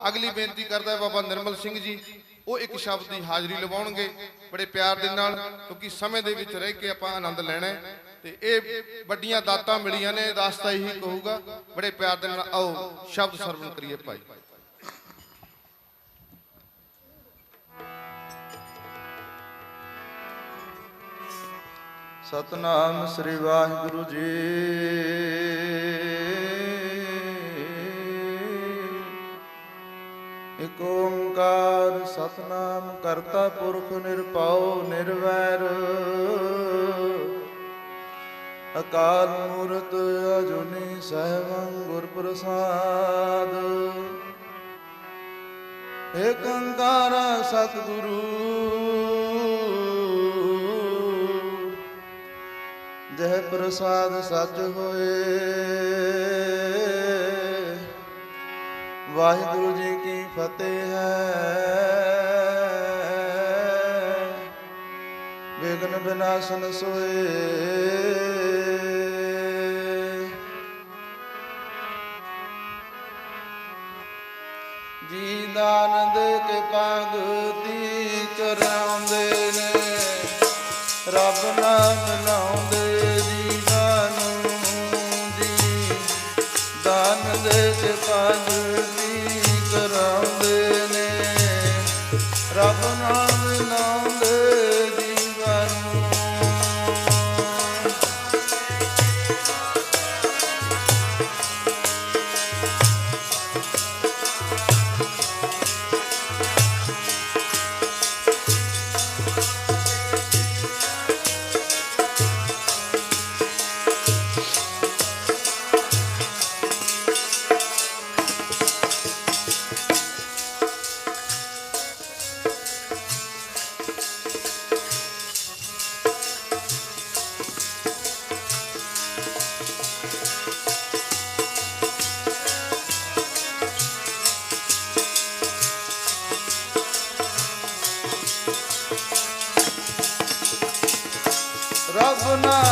ਅਗਲੀ ਬੇਨਤੀ ਕਰਦਾ ਹੈ ਬਾਬਾ ਨਿਰਮਲ ਸਿੰਘ ਜੀ, ਉਹ ਇੱਕ ਸ਼ਬਦ ਦੀ ਹਾਜ਼ਰੀ ਲਵਾਉਣਗੇ ਬੜੇ ਪਿਆਰ ਦੇ ਨਾਲ, ਕਿਉਂਕਿ ਸਮੇਂ ਦੇ ਵਿੱਚ ਰਹਿ ਕੇ ਆਪਾਂ ਆਨੰਦ ਲੈਣਾ ਤੇ ਇਹ ਵੱਡੀਆਂ ਦਾਤਾਂ ਮਿਲੀਆਂ ਨੇ ਦਾਸਤਾ ਇਹੀ ਕਹੂਗਾ, ਬੜੇ ਪਿਆਰ ਦੇ ਨਾਲ ਆਓ, ਸ਼ਬਦ ਸਰਵਣ ਕਰੀਏ ਭਾਈ। ਸਤਨਾਮ ਸ੍ਰੀ ਵਾਹਿਗੁਰੂ ਜੀ। ਓੰਕਾਰ ਸਤਨਾਮ ਕਰਤਾ ਪੁਰਖ ਨਿਰਭਉ ਨਿਰਵੈਰ। ਅਕਾਲ ਮੂਰਤ ਅਜੁਨੀ ਸਹਿਬੰ ਗੁਰ ਪ੍ਰਸਾਦ ਏਕ ਓੰਕਾਰ ਸਤਿਗੁਰੂ। ਜਹ ਪ੍ਰਸਾਦ ਸੱਚ ਹੋਏ। ਵਾਹਿਗੁਰੂ ਜੀ ਕੀ ਫਤਿਹ ਹੈ। ਵਿਗਨ ਵਿਨਾਸ਼ਨ ਸੋਏ। ਜੀ ਦਾਨ ਦੇ ਕੇ ਭਗਤੀ ਕਰਾਉਂਦੇ ਨੇ, ਰੱਬ ਨਾਮ ਲਾਉਂਦੇ ਜੀਵਾਂ ਨੂੰ ਜੀ। ਦਾਨ ਦੇ ਰੱਬ